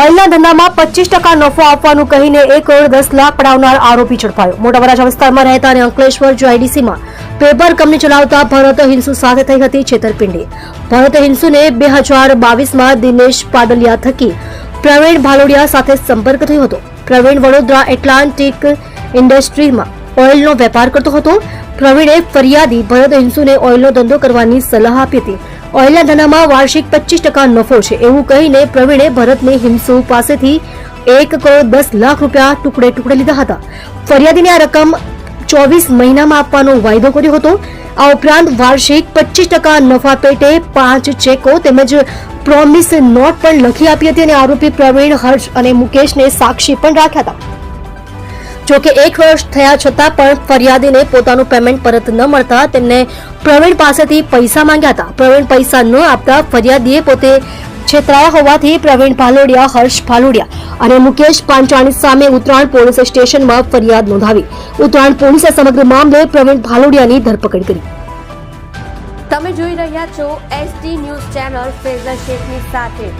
ઓઇલના ધંધામાં પચીસ ટકા નફો આપવાનું કહીને એક કરોડ દસ લાખ પડાવનાર આરોપી ઝડપાયો. મોટા વરાછા વિસ્તારમાં રહેતા અને અંકલેશ્વર જીઆઈડીસીમાં પેપર કંપની ચલાવતા ભરત હિંસુ સાથે થઈ હતી છેતરપિંડી. ભરત હિંસુને બે હજાર બાવીસમાં દિનેશ પાડલિયા થકી પ્રવીણ ભાલોડિયા સાથે સંપર્ક થયો હતો. પ્રવીણ વડોદરા એટલાન્ટિક ઇન્ડસ્ટ્રીમાં ઓઇલનો વેપાર કરતો હતો. પ્રવીણે ફરિયાદી ભરત હિંસુને ઓઇલનો ધંધો કરવાની સલાહ આપી હતી. ઓઇલના ધંધામાં વાર્ષિક પચીસ ટકા નફો છે. એવું કહીને પ્રવીણે ભરતને હિંસુ પાસેથી એક કરોડ દસ લાખ રૂપિયા ટુકડે ટુકડે લીધા હતા. ફરિયાદીને આ રકમ ચોવીસ મહિનામાં આપવાનો વાયદો કર્યો હતો. આ ઉપરાંત વાર્ષિક પચીસ ટકા નફા પેટે પાંચ ચેકો તેમજ પ્રોમિસ નોટ પણ લખી આપી હતી અને આરોપી પ્રવીણ હર્ષ અને મુકેશને સાક્ષી પણ રાખ્યા હતા. જોકે એક વર્ષ થયા છતાં પણ ફરિયાદીને પોતાનું પેમેન્ટ પરત ન મળતા તેમને પ્રવીણ પાસેથી પૈસા માંગ્યા હતા. પ્રવીણ પૈસા ન આપતા ફરિયાદીએ પોતે છેતરાયા હોવાથી પ્રવીણ ભાલોડિયા, હર્ષ ભાલોડિયા અને મુકેશ પાંચાણી સામે ઉત્તરાયણ પોલીસ સ્ટેશનમાં ફરિયાદ નોંધાવી. ઉત્તરાયણ પોલીસે સમગ્ર મામલે પ્રવીણ ભાલોડિયાની ધરપકડ કરી. તમે જોઈ રહ્યા છો એસટી ન્યૂઝ ચેનલ ફેઝર શેખની સાથે.